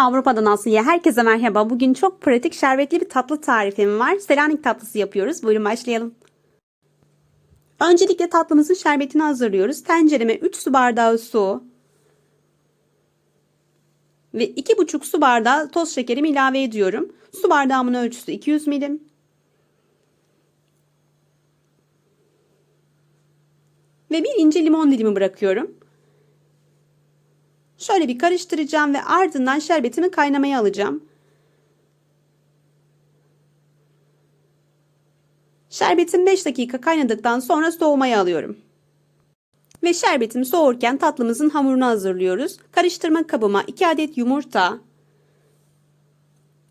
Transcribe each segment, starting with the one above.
Avrupa'dan Asya'ya herkese merhaba. Bugün çok pratik şerbetli bir tatlı tarifim var. Selanik tatlısı yapıyoruz. Buyurun başlayalım. Öncelikle tatlımızın şerbetini hazırlıyoruz. Tencereme 3 su bardağı su ve 2,5 su bardağı toz şekerimi ilave ediyorum. Su bardağımın ölçüsü 200 milim. Ve bir ince limon dilimi bırakıyorum. Şöyle bir karıştıracağım ve ardından şerbetimi kaynamaya alacağım. Şerbetim 5 dakika kaynadıktan sonra soğumaya alıyorum. Ve şerbetim soğurken tatlımızın hamurunu hazırlıyoruz. Karıştırma kabıma 2 adet yumurta,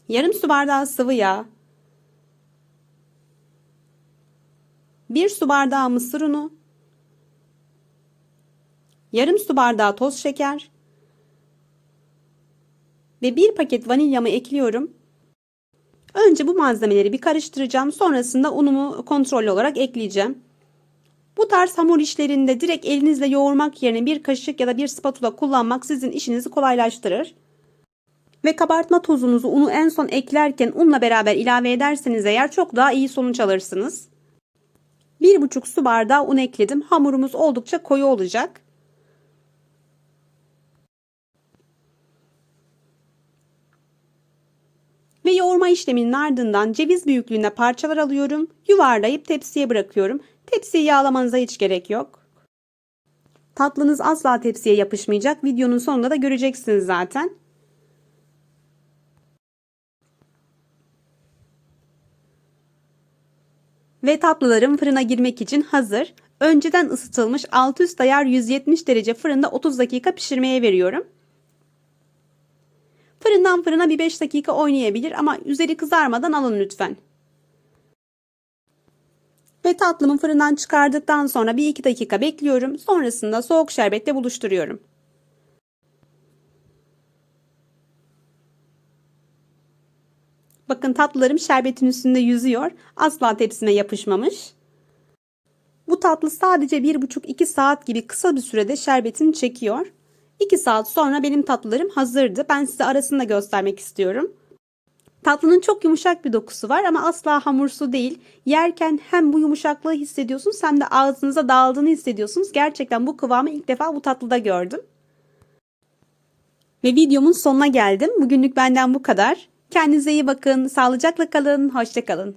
yarım su bardağı sıvı yağ, 1 su bardağı mısır unu, yarım su bardağı toz şeker, ve bir paket vanilyamı ekliyorum. Önce bu malzemeleri bir karıştıracağım. Sonrasında unumu kontrollü olarak ekleyeceğim. Bu tarz hamur işlerinde direkt elinizle yoğurmak yerine bir kaşık ya da bir spatula kullanmak sizin işinizi kolaylaştırır. Ve kabartma tozunuzu unu en son eklerken unla beraber ilave ederseniz eğer çok daha iyi sonuç alırsınız. 1,5 su bardağı un ekledim. Hamurumuz oldukça koyu olacak. Yoğurma işleminin ardından ceviz büyüklüğünde parçalar alıyorum. Yuvarlayıp tepsiye bırakıyorum. Tepsiyi yağlamanıza hiç gerek yok. Tatlınız asla tepsiye yapışmayacak. Videonun sonunda da göreceksiniz zaten. Ve tatlılarım fırına girmek için hazır. Önceden ısıtılmış alt üst ayar 170 derece fırında 30 dakika pişirmeye veriyorum. Fırından fırına bir 5 dakika oynayabilir ama üzeri kızarmadan alın lütfen. Ve tatlımı fırından çıkardıktan sonra bir 2 dakika bekliyorum. Sonrasında soğuk şerbetle buluşturuyorum. Bakın tatlılarım şerbetin üstünde yüzüyor. Asla tepsime yapışmamış. Bu tatlı sadece 1,5-2 saat gibi kısa bir sürede şerbetini çekiyor. 2 saat sonra benim tatlılarım hazırdı. Ben size arasını da göstermek istiyorum. Tatlının çok yumuşak bir dokusu var ama asla hamursu değil. Yerken hem bu yumuşaklığı hissediyorsunuz hem de ağzınıza dağıldığını hissediyorsunuz. Gerçekten bu kıvamı ilk defa bu tatlıda gördüm. Ve videomun sonuna geldim. Bugünlük benden bu kadar. Kendinize iyi bakın, sağlıcakla kalın, hoşçakalın.